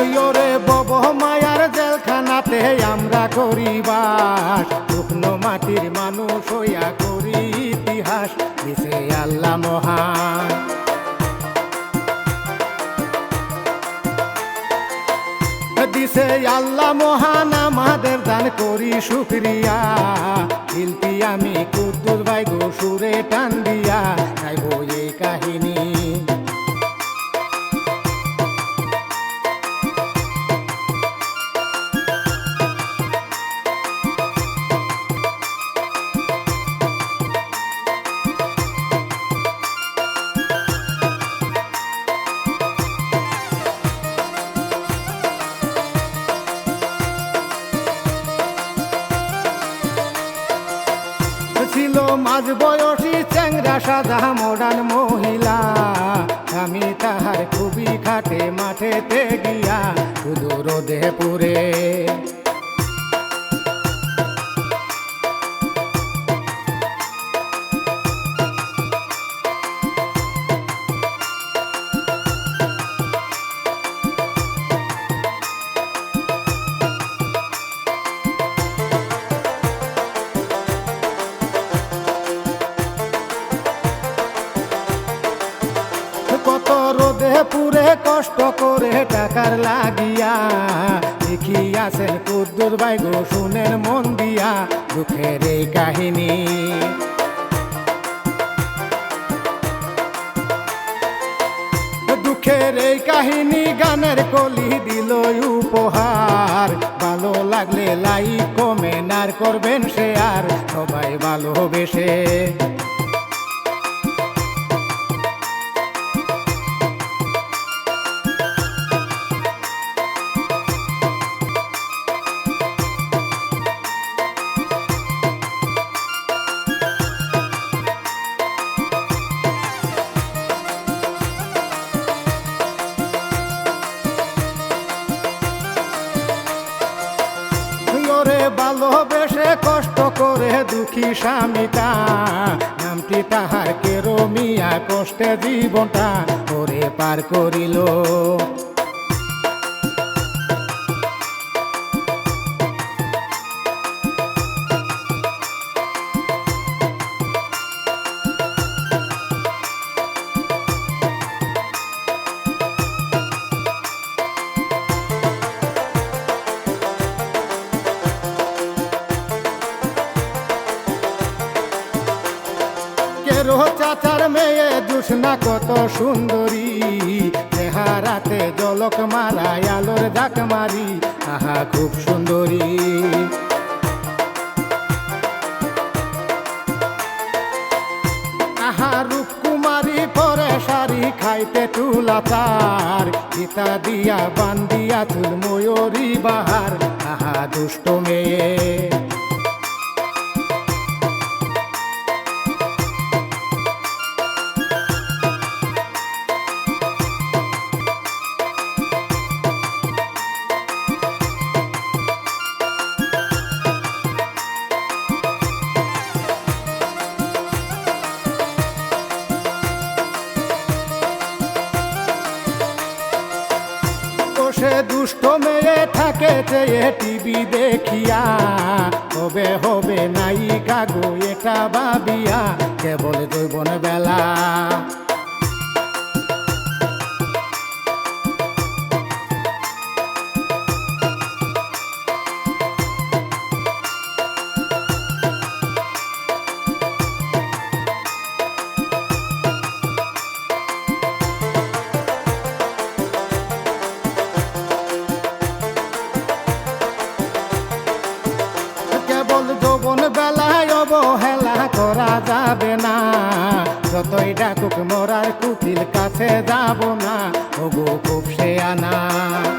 হইয়রে Bob মায়ার জেলখানাতে আমরা করিবাস। শুকনো মাটির মানুষ হইয়া করি ইতিহাস, দিছে আল্লাহ মহান। দিছে আল্লাহ মহান, আমাদের দান করি শুক্রিয়া শিল্পী আমি কুদ্দুর ভাই গো সুরে টান দিয়া তাই বই কাহিনী। ছিল মাঝ বয়সী চ্যাংরা সাদা মোড়ান মহিলা। আমি তাহার খুবই খাটে মাঠেতে গিয়া শুধু রোদে পুরে রোদে পুরে কষ্ট করে টাকার লাগিয়া। দেখিয়াছেন কুদ্দুর বাই গো শুনেন মন দিয়া দুঃখের এই কাহিনী। দুঃখের এই কাহিনী গানের কলি দিল উপহার। ভালো লাগলে লাইক, কমেন্ট আর করবেন শেয়ার সবাই ভালোবেসে। কষ্ট করে দুঃখী স্বামীটা নামটি তাহার কেরো মিয়া কষ্টে জীবনটা করে পার করিল। চাচার মেয়ে দুষ্না কত সুন্দরী। চেহারাতে জলক মারায় আলোর ডাক মারি। আহা, খুব সুন্দরী। আহা, রূপকুমারী পরে শাড়ি খাইতে তুলা তার। দিয়া বান্দিয়া তুল ময়ূরী বাহার। আহা, দুষ্ট মেয়ে। বসে দুষ্ট মেয়ে থাকে চেয়ে টিভি দেখিয়া। হবে হবে নাই কাগো এটা ভাবিয়া। কেবল জৈবন বেলা অবহেলা করা যাবে না। যতই ডাকুক মরার কুকিল কাছে যাব না। ওগো খুব সে আনা